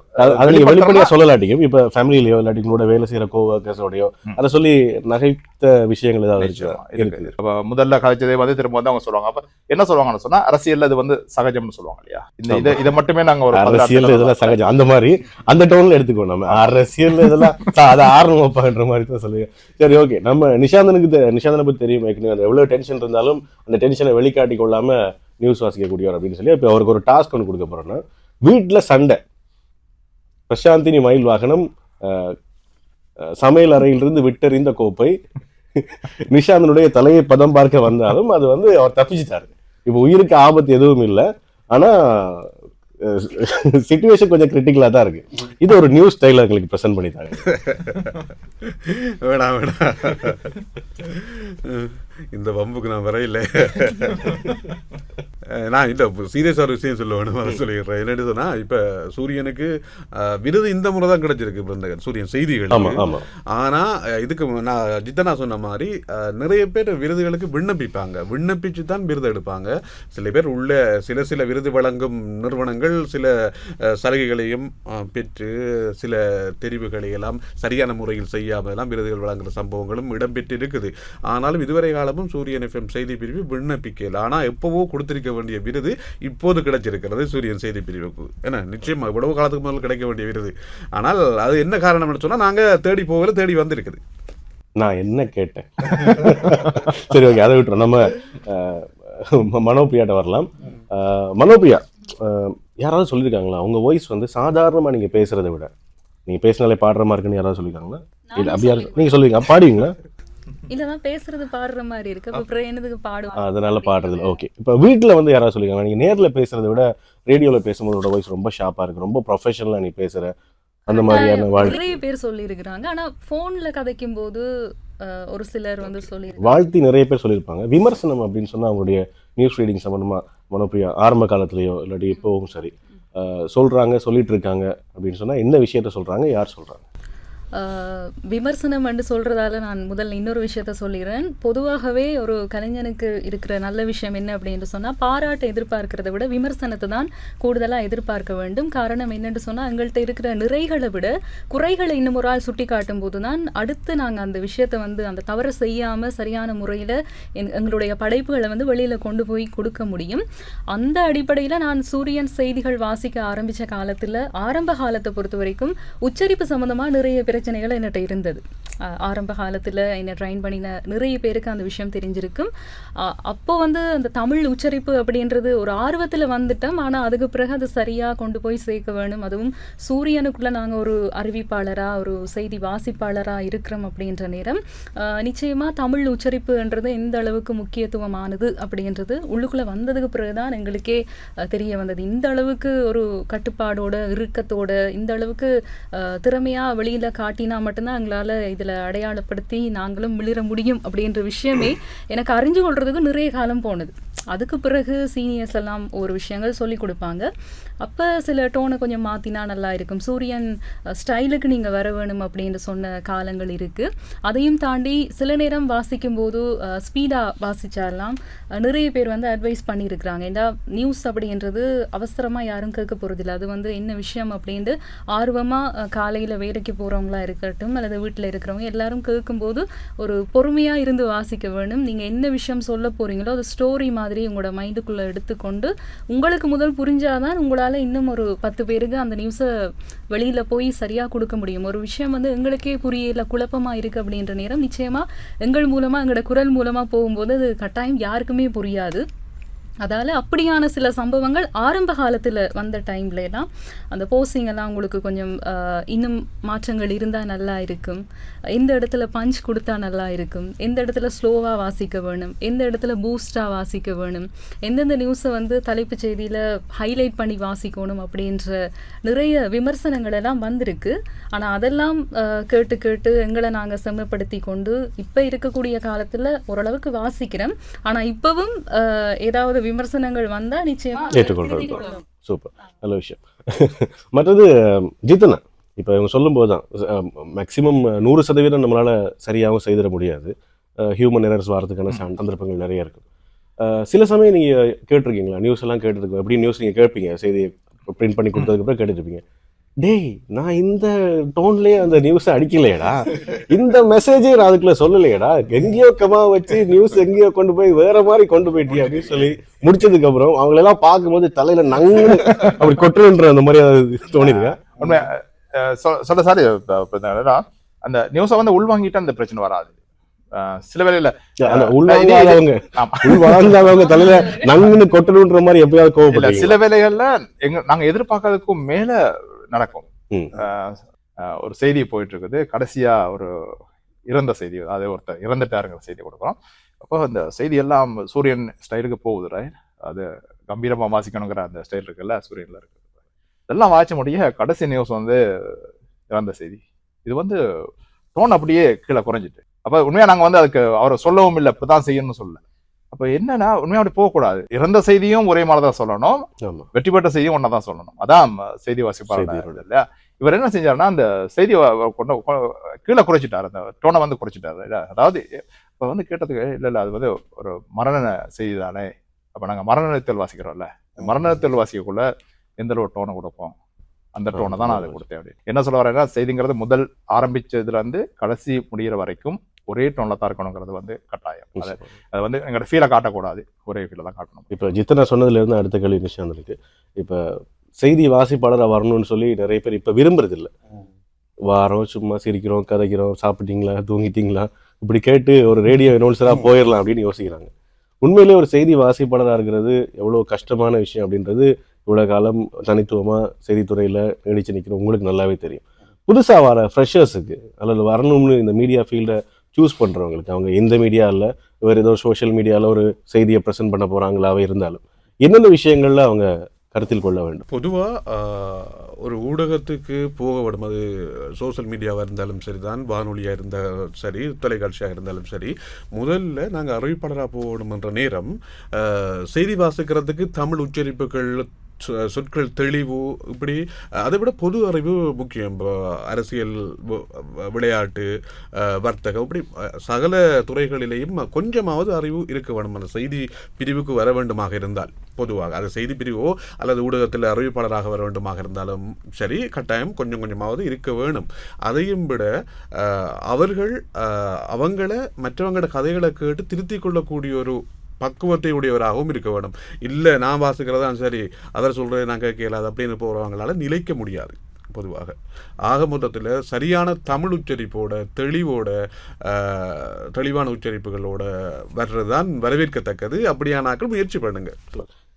அதை நீங்க வெளிப்படையா சொல்லலாட்டியும் இப்ப ஃபேமிலியிலயோ இல்லாட்டி உங்களோட வேலை செய்யற கோவர்க்கர்ஸோடயோ. அதை சொல்லி நகைத்த விஷயங்கள் ஏதாவது இருக்கு? முதல்ல கதைச்சதே வந்து திரும்ப வந்து அவங்க சொல்லுவாங்க. அப்ப என்ன சொல்லுவாங்கன்னு சொன்னா அரசியல்ல இது வந்து சகஜம்னு சொல்லுவாங்க இல்லையா? இந்த இதை மட்டுமே நாங்க ஒரு அரசியல் இதெல்லாம் சகஜம். அந்த மாதிரி அந்த டோன்ல எடுத்துக்கோ நம்ம. அரசியல் இதெல்லாம் அதை ஆரணும் அப்பான்ற வைப்பான்ற மாதிரி தான் சொல்லுங்க சரி ஓகே நம்ம நிஷாந்தனுக்கு தெ- நிஷாந்தனை பத்தி தெரியும் ஏற்கனவே. அந்த எவ்வளவு டென்ஷன் இருந்தாலும் அந்த டென்ஷனை வெளிக்காட்டி கொள்ளாம நியூஸ் வாசிக்கக்கூடியவர் அப்படின்னு சொல்லி இப்போ அவருக்கு ஒரு டாஸ்க் ஒன்று கொடுக்க போறோம்னா வீட்டுல சண்டை. பிரசாந்தினி மயில் வாகனம் சமையல் அறையிலிருந்து விட்டெறிந்த கோப்பை. நிஷாந்தனுடைய தலையை பதம் பார்க்க வந்தாலும் அது வந்து அவர் தப்பிச்சுட்டாரு. இப்போ உயிருக்கு ஆபத்து எதுவும் இல்லை. ஆனா சிச்சுவேஷன் கொஞ்சம் கிரிட்டிக்கலாக தான் இருக்கு. இது ஒரு நியூஸ் ஸ்டைல எங்களுக்கு ப்ரெசென்ட் பண்ணிட்டாங்க வேணாம் வேணாம் இந்த வம்புக்கு நான் வரையில. நான் இந்த சீரியஸாக ஒரு விஷயம் சொல்ல வேணும்? அதை சொல்லிடுறேன். என்னன்னு சொன்னா இப்ப சூரியனுக்கு விருது இந்த முறை தான் கிடைச்சிருக்கு பிருந்தகன் சூரியன் செய்திகள். ஆமா ஆனா அஹ், இதுக்கு நான் ஜித்தனா சொன்ன மாதிரி நிறைய பேர் விருதுகளுக்கு விண்ணப்பிப்பாங்க. விண்ணப்பிச்சு தான் விருது எடுப்பாங்க. சில பேர் உள்ள சில சில விருது வழங்கும் நிறுவனங்கள் சில சலுகைகளையும் பெற்று சில தெரிவுகளை எல்லாம் சரியான முறையில் செய்யாமல் எல்லாம் விருதுகள் வழங்குற சம்பவங்களும் இடம்பெற்று இருக்குது ஆனாலும் இதுவரை காலமும் சூரியன் எஃப்எம் செய்தி பிரிவு விண்ணப்பிக்கல. ஆனா எப்பவோ கொடுத்திருக்க வேண்டிய விருது இப்போது கிடைச்சிருக்கிறது சூரியன் செய்தி பிரிவுக்கு. ஏன்னா நிச்சயமா இவ்வளவு காலத்துக்கு முதல்ல கிடைக்க வேண்டிய விருது. ஆனால் அது என்ன காரணம்னு சொன்னா நாங்க தேடி போகல தேடி வந்திருக்குது. நான் என்ன கேட்டேன்? (laughs) சரி ஓகே அதை விட்டுறோம். நம்ம அஹ், ம- மனோபிரியாட்ட வரலாம். அஹ், யாராவது சொல்லியிருக்காங்களா உங்க வாய்ஸ் வந்து சாதாரணமா நீங்க பேசுறதை விட. நீங்க பேசினாலே பாடுற மாதிரி இருக்குன்னு யாராவது சொல்லியிருக்காங்களா இல்ல அப்படி யாரும் நீங்க சொல்லுவீங்க பாடுவீங்களா? இல்லதான் பேசுறது பாடுற மாதிரி இருக்கு. அப்ப அப்புறம் என்னதுக்கு பாடுவாங்க? அதனால பாடுறதுல ஓகே இப்போ வீட்டில் வந்து யாராவது சொல்லியிருக்காங்க நீங்க நேர்ல பேசுறதை விட ரேடியோல பேசும்போது வாய்ஸ் ரொம்ப ஷார்ப்பா இருக்கு. ரொம்ப ப்ரொஃபஷனலா நீ பேசுற. அந்த மாதிரியான வாழ் நிறைய பேர் சொல்லி இருக்கிறாங்க ஆனா போன்ல கதைக்கும் போது ஒரு சிலர் வந்து சொல்லி வாழ்த்தி நிறைய பேர் சொல்லியிருப்பாங்க. விமர்சனம் அப்படின்னு சொன்னா அவங்களுடைய நியூஸ் ரீடிங் சம்பந்தமா மனோபிரியா ஆரம்ப காலத்துலயோ இல்லாட்டி இப்போவும் சரி. சொல்றாங்க சொல்லிட்டு இருக்காங்க அப்படின்னு சொன்னா என்ன விஷயத்த சொல்றாங்க யார் சொல்றாங்க? விமர்சனம் என்று சொல்கிறதால நான் முதல்ல இன்னொரு விஷயத்த சொல்லிடுறேன். பொதுவாகவே ஒரு கலைஞனுக்கு இருக்கிற நல்ல விஷயம் என்ன அப்படின்னு சொன்னால் பாராட்டை எதிர்பார்க்கிறத விட விமர்சனத்தை தான் கூடுதலாக எதிர்பார்க்க வேண்டும். காரணம் என்னென்று சொன்னால் எங்கள்கிட்ட இருக்கிற நிறைகளை விட குறைகளை இன்னும் ஒரு ஆள் சுட்டி காட்டும் போது தான் அடுத்து நாங்கள் அந்த விஷயத்தை வந்து அந்த தவறை செய்யாமல் சரியான முறையில் எங்- எங்களுடைய படைப்புகளை வந்து வெளியில் கொண்டு போய் கொடுக்க முடியும். அந்த அடிப்படையில் நான் சூரியன் செய்திகள் வாசிக்க ஆரம்பித்த காலத்தில் ஆரம்ப காலத்தை பொறுத்த வரைக்கும் உச்சரிப்பு சம்மந்தமாக நிறைய பிரச்சனைகள் என்கிட்ட இருந்தது. ஆரம்ப காலத்துல என்னை ட்ரைன் பண்ணின நிறைய பேருக்கு அந்த விஷயம் தெரிஞ்சிருக்கும். அப்போ வந்து அந்த தமிழ் உச்சரிப்பு அப்படின்றது ஒரு ஆர்வத்தில் வந்துட்டோம். ஆனா அதுக்கு பிறகு அது சரியா கொண்டு போய் சேர்க்க வேணும். அதுவும் சூரியனுக்குள்ள நாங்க ஒரு அறிவிப்பாளரா ஒரு செய்தி வாசிப்பாளராக இருக்கிறோம் அப்படின்ற நேரம். நிச்சயமாக நிச்சயமா தமிழ் உச்சரிப்புன்றது எந்த அளவுக்கு முக்கியத்துவமானது அப்படின்றது உள்ளுக்குள்ளே வந்ததுக்கு பிறகு தான் எங்களுக்கே தெரிய வந்தது. இந்த அளவுக்கு ஒரு கட்டுப்பாடோட இறுக்கத்தோட இந்த அளவுக்கு திறமையாக திறமையா வெளியில காட்டினா மட்டும்தான் எங்களால் இதில் அடையாளப்படுத்தி நாங்களும் மிளிர முடியும் அப்படின்ற விஷயமே எனக்கு அறிஞ்சு கொள்றதுக்கு நிறைய காலம் போனது. அதுக்கு பிறகு சீனியர்ஸ் எல்லாம் ஒரு விஷயங்கள் சொல்லி கொடுப்பாங்க. அப்போ சில டோனை கொஞ்சம் மாற்றினா நல்லா இருக்கும். சூரியன் ஸ்டைலுக்கு நீங்கள் வர வேணும் அப்படின்னு சொன்ன காலங்கள் இருக்குது அதையும் தாண்டி சில நேரம் வாசிக்கும் போது ஸ்பீடாக வாசிச்சாலாம் நிறைய பேர் வந்து அட்வைஸ் பண்ணியிருக்கிறாங்க. ஏன்னா நியூஸ் அப்படின்றது அவசரமாக யாரும் கேட்க போகிறதில்ல அது வந்து என்ன விஷயம் அப்படின்ட்டு ஆர்வமாக காலையில் வேலைக்கு போகிறவங்களா போறவங்களா இருக்கட்டும் அல்லது வீட்டில் இருக்கிறவங்க எல்லாரும் கேட்கும்போது ஒரு பொறுமையாக இருந்து வாசிக்க வேணும். நீங்கள் என்ன விஷயம் சொல்ல போகிறீங்களோ அது ஸ்டோரி மாதிரி உங்களோட மைண்டுக்குள்ளே எடுத்துக்கொண்டு உங்களுக்கு முதல் புரிஞ்சாதான் உங்களால் இன்னும் ஒரு பத்து பேருக்கு அந்த நியூஸை வெளியில் போய் சரியாக கொடுக்க முடியும். ஒரு விஷயம் வந்து எங்களுக்கே புரியல குழப்பமாக இருக்குது அப்படின்ற நேரம் நிச்சயமாக எங்கள் மூலமாக எங்களோட குரல் மூலமாக போகும்போது அது கட்டாயம் யாருக்குமே புரியாது. அதால் அப்படியான சில சம்பவங்கள் ஆரம்ப காலத்தில் வந்த டைம்லலாம் அந்த போஸிங்கெல்லாம் உங்களுக்கு கொஞ்சம் இன்னும் மாற்றங்கள் இருந்தால் நல்லா இருக்கும். எந்த இடத்துல பஞ்ச் கொடுத்தா நல்லா இருக்கும். எந்த இடத்துல ஸ்லோவாக வாசிக்க வேணும். எந்த இடத்துல பூஸ்டாக வாசிக்க வேணும். எந்தெந்த நியூஸை வந்து தலைப்புச் செய்தியில் ஹைலைட் பண்ணி வாசிக்கணும் அப்படின்ற நிறைய விமர்சனங்கள் எல்லாம் வந்திருக்கு. ஆனால் அதெல்லாம் கேட்டு கேட்டு எங்களை நாங்கள் செம்மப்படுத்தி கொண்டு இப்போ இருக்கக்கூடிய காலத்தில் ஓரளவுக்கு வாசிக்கிறோம். ஆனால் இப்போவும் ஏதாவது விமர்சனங்கள் வந்தா நிச்சயமா ஏற்றுக்கொள்றது. சூப்பர். நல்ல விஷயம். (laughs) மற்றது ஜித்தனா இப்போ இவங்க சொல்லும்போது தான் மேக்ஸிமம் நூறு சதவீதம் நம்மளால் சரியாகவும் செய்திட முடியாது. ஹியூமன் எரர்ஸ் வரதுக்கான சந்த- சந்தர்ப்பங்கள் நிறைய இருக்கும் சில சமயம் நீங்கள் கேட்டிருக்கீங்களா? நியூஸ் எல்லாம் கேட்டுருக்கோம் எப்படி நியூஸ் நீங்கள் கேட்பீங்க. செய்தி பிரிண்ட் பண்ணி கொடுத்ததுக்கப்புறம் கேட்டுருப்பீங்க டேய் நான் இந்த டோன்லயே அந்த நியூஸை அடிக்கலையேடா. இந்த மெசேஜே நான் அதுக்குள்ள சொல்லலையேடா. எங்கேயோ கமா வச்சு நியூஸ் எங்கேயோ கொண்டு போய் வேற மாதிரி கொண்டு போயிட்டியா அப்படின்னு சொல்லி முடிச்சதுக்கு அப்புறம் அவங்களெல்லாம் பார்க்கும்போது தலையில நங்கு அப்படி கொட்டுன்ற அந்த மாதிரி அது தோணிருக்கா உண்மை சொல்ல சாரி அந்த நியூஸை வந்து உள்வாங்கிட்டு அந்த பிரச்சனை வராது. சில உள்வாங்காதவங்க ஆமா. உள்வாங்காதவங்க தலையில நங்குன்னு கொட்டணுன்ற மாதிரி எப்பயாவது கோவப்பட்டீங்க சில வேளைகள்ல எங்க நாங்க எதிர்பார்க்கறதுக்கும் மேல நடக்கும். ஒரு செய்தி போயிட்டு இருக்குது கடைசியா ஒரு இறந்த செய்தி அது ஒருத்தர் இறந்துட்டாருங்கிற செய்தி கொடுக்குறோம். அப்போ அந்த செய்தி எல்லாம் சூரியன் ஸ்டைலுக்கு போகுது right? அது கம்பீரமா வாசிக்கணுங்கிற அந்த ஸ்டைல் இருக்குல்ல சூரியன்ல இருக்கு. இதெல்லாம் வாய்ச்ச முடிய கடைசி நியூஸ் வந்து இறந்த செய்தி. இது வந்து டோன் அப்படியே கீழே குறைஞ்சிட்டு. அப்ப உண்மையா நாங்க வந்து அதுக்கு அவரை சொல்லவும் இல்லை இப்பதான் செய்யணும்னு சொல்லல. அப்ப என்னன்னா உண்மையா அப்படி போகக்கூடாது. இறந்த செய்தியும் ஒரே மாதிரி தான் சொல்லணும். வெற்றி பெற்ற செய்தியும் ஒன்றா தான் சொல்லணும். அதான் செய்தி வாசிப்பாளர். இல்லையா? இவர் என்ன செஞ்சாருன்னா அந்த செய்தி கொண்டு கீழே குறைச்சிட்டாரு. அந்த டோனை வந்து குறைச்சிட்டாரு இல்ல? அதாவது இப்ப வந்து கேட்டதுக்கு இல்ல இல்ல அது வந்து ஒரு மரண செய்தி தானே. அப்ப நாங்க மரணத்தில் வாசிக்கிறோம்ல. மரணத்தில் வாசிக்கக்குள்ள எந்த அளவு டோனை கொடுப்போம்? அந்த டோனை தான் நான் அதை கொடுத்தேன் அப்படி என்ன சொல்ல வரேன்னா செய்திங்கிறது முதல் ஆரம்பிச்சதுல இருந்து கடைசி முடிகிற வரைக்கும் ஒரே டோன்ல தான் இருக்கணுங்கிறது வந்து கட்டாயம். அதை அதை வந்து எங்களோட ஃபீலை காட்டக்கூடாது. ஒரே ஃபீலை தான் காட்டணும். இப்போ ஜித்தனா சொன்னதுல இருந்து அடுத்த கேள்வி நிஷாந்த் இருக்கு இப்போ செய்தி வாசிப்பாளரா வரணும்னு சொல்லி நிறைய பேர் இப்போ விரும்புறது இல்ல வாரோம் சும்மா சிரிக்கிறோம் கதைக்கிறோம் சாப்பிட்டீங்களா தூங்கிட்டீங்களா? இப்படி கேட்டு ஒரு ரேடியோ அனௌன்சரா போயிடலாம் அப்படின்னு யோசிக்கிறாங்க. உண்மையிலேயே ஒரு செய்தி வாசிப்பாளராக இருக்கிறது எவ்வளோ கஷ்டமான விஷயம் அப்படின்றது இவ்வளோ காலம் தனித்துவமா செய்தித்துறையில நீடிச்சு நிற்கிற உங்களுக்கு நல்லாவே தெரியும். புதுசா வர ஃப்ரெஷர்ஸுக்கு அல்லது வரணும்னு இந்த மீடியா ஃபீல்டை சூஸ் பண்ணுறவங்களுக்கு அவங்க எந்த மீடியாவில் வேறு ஏதோ சோஷியல் மீடியாவில் ஒரு செய்தியை ப்ரெசென்ட் பண்ண போகிறாங்களாவே இருந்தாலும் என்னென்ன விஷயங்களில் அவங்க கருத்தில் கொள்ள வேண்டும்? பொதுவாக ஒரு ஊடகத்துக்கு போக விடும் அது சோஷியல் மீடியாவாக இருந்தாலும் சரி தான் வானொலியாக இருந்தாலும் சரி தொலைக்காட்சியாக இருந்தாலும் சரி முதல்ல நாங்கள் அறிவிப்பாளராக போகணுமன்ற நேரம் செய்தி வாசிக்கிறதுக்கு தமிழ் உச்சரிப்புகள் சொற்கள் தெளிவு இப்படி அதை விட பொது அறிவு முக்கியம். இப்போ அரசியல் விளையாட்டு வர்த்தகம் இப்படி சகல துறைகளிலேயும் கொஞ்சமாவது அறிவு இருக்க வேண்டும். அந்த செய்தி பிரிவுக்கு வர வேண்டுமாக இருந்தால் பொதுவாக. அது செய்தி பிரிவோ அல்லது ஊடகத்தில் அறிவிப்பாளராக வர வேண்டுமாக இருந்தாலும் சரி கட்டாயம் கொஞ்சம் கொஞ்சமாவது இருக்க வேணும். அதையும் விட அவர்கள் அவங்கள மற்றவங்களோட கதைகளை கேட்டு திருத்திக் கொள்ளக்கூடிய ஒரு பக்குவத்தை உடையவராகவும் இருக்க வேண்டும். இல்லை நான் வாசிக்கிறதான் சரி அதை சொல்கிறத நான் கேளாது அப்படின்னு போகிறவங்களால நிலைக்க முடியாது பொதுவாக. ஆக மொத்தத்தில் சரியான தமிழ் உச்சரிப்போட தெளிவோட தெளிவான உச்சரிப்புகளோட வர்றது தான் வரவேற்கத்தக்கது. அப்படியான ஆட்கள் முயற்சி பண்ணுங்க.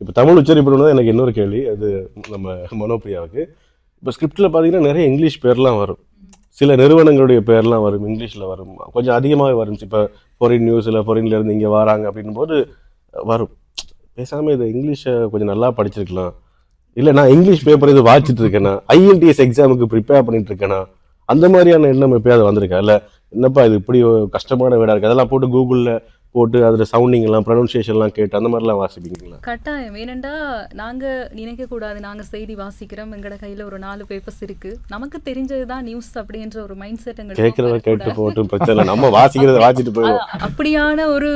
இப்போ தமிழ் உச்சரிப்பு எனக்கு இன்னொரு கேள்வி. அது நம்ம மனோபிரியாவுக்கு. இப்போ ஸ்கிரிப்டில் பார்த்தீங்கன்னா நிறைய இங்கிலீஷ் பேர்லாம் வரும். சில நிறுவனங்களுடைய பேர்லாம் வரும் இங்கிலீஷில் வரும். கொஞ்சம் அதிகமாகவே வரும். இப்போ ஃபாரின் நியூஸில் ஃபாரின்லேருந்து இங்கே வராங்க அப்படின்னும் போது வரும். பேசாமல் இது இங்கிலீஷை கொஞ்சம் நல்லா படிச்சிருக்கலாம். இல்லை நான் இங்கிலீஷ் பேப்பர் இது வாசிச்சுட்டு இருக்கேனா? ஐஎல்டிஎஸ் எக்ஸாமுக்கு ப்ரிப்பேர் பண்ணிட்டு இருக்கேனா? அந்த மாதிரியான எண்ணம் எப்பயாவது வந்திருக்கா? இல்லை என்னப்பா இது இப்படி கஷ்டமான வீடாக இருக்குது அதெல்லாம் போட்டு கூகுளில் போட்டு அதில் சவுண்டிங் எல்லாம் ப்ரொனன்சியேஷன்லாம் கேட்டு அந்த மாதிரிலாம் வாசிப்பீங்களா? கட்டாயம். ஏனெண்டா நாங்க நினைக்க கூடாது நாங்க செய்தி வாசிக்கிறோம். எங்கட கையில ஒரு நாலு பேப்பர்ஸ் இருக்கு. நமக்கு தெரிஞ்சதுதான் நியூஸ் அப்படின்ற ஒரு மைண்ட் செட் கேட்கறத கேட்டு போட்டு பிரச்சனை நம்ம வாசிக்கிறத வாசிட்டு போயிடுவோம். அப்படியான ஒரு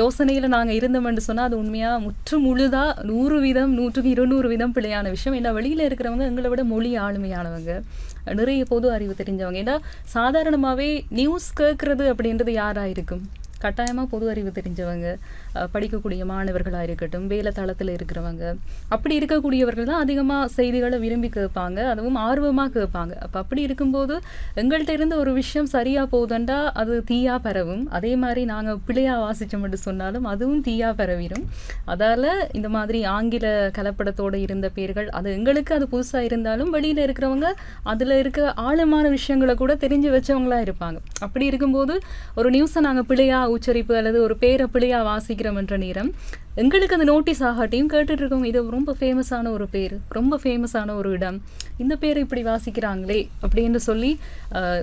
யோசனையில நாங்க இருந்தோம்னு சொன்னா அது உண்மையா? முற்று முழுதா நூறு வீதம் நூற்றுக்கு இருநூறு வீதம் பிழையான விஷயம். ஏன்னா வெளியில இருக்கிறவங்க எங்களை விட மொழி ஆளுமையானவங்க. நிறைய பொது அறிவு தெரிஞ்சவங்க. ஏன்னா சாதாரணமாவே நியூஸ் கேட்கறது அப்படின்றது யாரா இருக்கும்? கட்டாயமா பொது அறிவு தெரிஞ்சவங்க. படிக்கக்கூடிய மாணவர்களாக இருக்கட்டும் வேலை தளத்தில் இருக்கிறவங்க அப்படி இருக்கக்கூடியவர்கள் தான் அதிகமாக செய்திகளை விரும்பி கேட்பாங்க அதுவும் ஆர்வமாக கேட்பாங்க. அப்போ அப்படி இருக்கும்போது எங்கள்கிட்ட இருந்து ஒரு விஷயம் சரியாக போகுதுண்டா அது தீயாக பரவும். அதே மாதிரி நாங்க பிழையா வாசிச்சோம்னு சொன்னாலும் அதுவும் தீயாக பரவிடும். அதால் இந்த மாதிரி ஆங்கில கலப்படத்தோடு இருந்த பேர்கள் அது எங்களுக்கு அது புதுசாக இருந்தாலும் வெளியில் இருக்கிறவங்க அதில் இருக்க ஆழமான விஷயங்களை கூட தெரிஞ்சு வச்சவங்களா இருப்பாங்க. அப்படி இருக்கும்போது ஒரு நியூஸை நாங்கள் பிள்ளையாக உச்சரிப்பு அல்லது ஒரு பேரை பிழையா வாசிக்கிறோம் என்ற நேரம். எங்களுக்கு அந்த நோட்டீஸ் ஆகாட்டியும் கேட்டுட்ருக்கோங்க இது ரொம்ப ஃபேமஸான ஒரு பேர். ரொம்ப ஃபேமஸான ஒரு இடம். இந்த பேர் இப்படி வாசிக்கிறாங்களே அப்படின்னு சொல்லி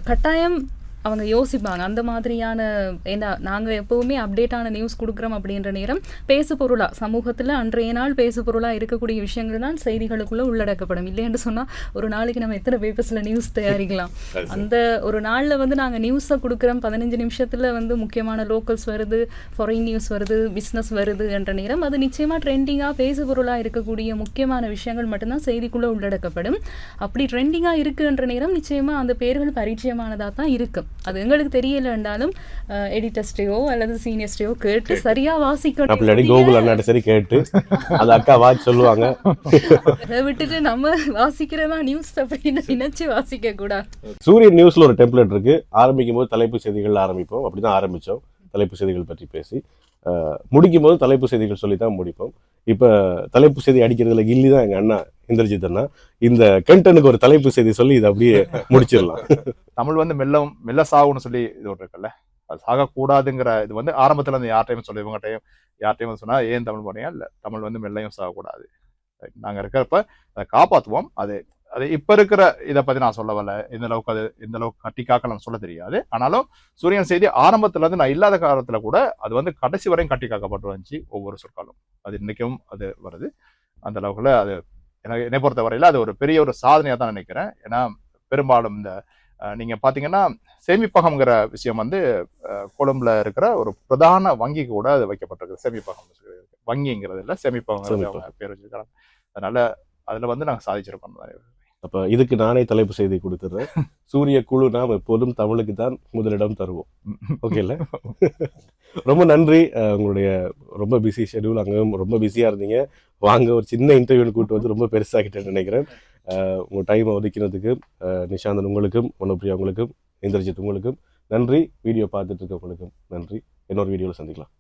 கட்டாயம் அவங்க யோசிப்பாங்க. அந்த மாதிரியான ஏன்னா நாங்கள் எப்போவுமே அப்டேட்டான நியூஸ் கொடுக்குறோம் அப்படின்ற நேரம் பேசு பொருளா சமூகத்தில் அன்றைய நாள் பேசு பொருளா இருக்கக்கூடிய விஷயங்கள் தான் செய்திகளுக்குள்ள உள்ளடக்கப்படும். இல்லைன்னு சொன்னா ஒரு நாளைக்கு நம்ம எத்தனை பேப்பர்ஸ்ல நியூஸ் தயாரிக்கலாம்? அந்த ஒரு நாள்ல வந்து நாங்க நியூஸை கொடுக்குறோம். பதினஞ்சு நிமிஷத்துல வந்து முக்கியமான லோக்கல்ஸ் வருது ஃபாரின் நியூஸ் வருது பிஸ்னஸ் வருது என்ற நேரம் அது நிச்சயமா ட்ரெண்டிங்கா பேசு பொருளா இருக்கக்கூடிய முக்கியமான விஷயங்கள் மட்டும்தான் செய்திக்குள்ள உள்ளடக்கப்படும். அப்படி ட்ரெண்டிங்கா இருக்குன்ற நேரம் நிச்சயமா அந்த பேர்கள் பரிச்சயமானதா தான் இருக்கும் அது எங்களுக்கு தெரியல என்றாலும் எடிட்டர்ஸ்டையோ அல்லது சீனியர்ஸ்டையோ கேட்டு சரியா வாசிக்கணும். அப்படி கோகுல் அண்ணாட்ட சரி கேட்டு அது அக்கா வாட்ச் சொல்லுவாங்க. அதை விட்டுட்டு நம்ம வாசிக்கிறதா நியூஸ் அப்படின்னு நினைச்சு வாசிக்க கூடாது. சூரியன் நியூஸ்ல ஒரு டெம்ப்ளேட் இருக்கு. ஆரம்பிக்கும் போது தலைப்பு செய்திகள் ஆரம்பிப்போம். அப்படிதான் ஆரம்பிச்சோம். தலைப்பு செய்திகள் பற்றி பேசி முடிக்கும் போது தலைப்பு செய்திகள் சொல்லி தான் முடிப்போம். இப்போ தலைப்பு செய்தி அடிக்கிறதுல கில்லி தான் எங்க அண்ணா இந்திரஜித் அண்ணா. இந்த கண்டனுக்கு ஒரு தலைப்பு செய்தி சொல்லி இதை அப்படியே முடிச்சிடலாம். (laughs) தமிழ் வந்து மெல்ல மெல்ல சாகும்னு சொல்லி இது ஒன்று இருக்குல்ல? அது சாகக்கூடாதுங்கிற இது வந்து ஆரம்பத்தில் அந்த யார்ட்டையும் சொல்லி இவங்ககிட்டையும் யார்ட்டையும் சொன்னால் ஏன் தமிழ் போனீங்க இல்லை தமிழ் வந்து மெல்லையும் சாகக்கூடாது. நாங்கள் இருக்கிறப்ப அதை காப்பாற்றுவோம் அது அது இப்ப இருக்கிற இதை பத்தி நான் சொல்ல வரல. எந்த அளவுக்கு அது எந்த அளவுக்கு கட்டி காக்கலாம் சொல்ல தெரியாது. ஆனாலும் சூரியன் செய்தி ஆரம்பத்துல இருந்து நான் இல்லாத காலத்துல கூட அது வந்து கடைசி வரையும் கட்டி காக்கப்பட்டு வந்துச்சு ஒவ்வொரு சொற்காலும் அது இன்னைக்கும் அது வருது. அந்த அளவுக்குல அது எனக்கு என்னை பொறுத்த வரையில அது ஒரு பெரிய ஒரு சாதனையா தான் நினைக்கிறேன். ஏன்னா பெரும்பாலும் இந்த நீங்க பாத்தீங்கன்னா சேமிப்பகம்ங்கிற விஷயம் வந்து கொழும்புல இருக்கிற ஒரு பிரதான வங்கிக்கு கூட அது வைக்கப்பட்டிருக்கு சேமிப்பகம் வங்கிங்கிறது இல்ல சேமிப்பகம். பேர் வச்சிருக்காங்க. அதனால அதுல வந்து நாங்க சாதிச்சிருக்கோம். அப்ப இதுக்கு நானே தலைப்பு செய்தி கொடுத்துட்றேன். (laughs) சூரிய குழு நாம் எப்போதும் தமிழுக்கு தான் முதலிடம் தருவோம். ஓகேல்ல (laughs) ரொம்ப நன்றி. உங்களுடைய ரொம்ப பிஸி ஷெடியூல் அங்கேயும் ரொம்ப பிஸியாக இருந்தீங்க. வாங்க ஒரு சின்ன இன்டர்வியூன்னு கூட்டு வந்து ரொம்ப பெருசாகிட்டேன்னு நினைக்கிறேன். அஹ் உங்க டைமை ஒதுக்கினதுக்கு நிஷாந்தன் உங்களுக்கும் மனோபிரியா உங்களுக்கும் இந்திரஜித் உங்களுக்கும் நன்றி. வீடியோ பார்த்துட்டு இருக்க உங்களுக்கும் நன்றி. இன்னொரு வீடியோவில் சந்திக்கலாம்.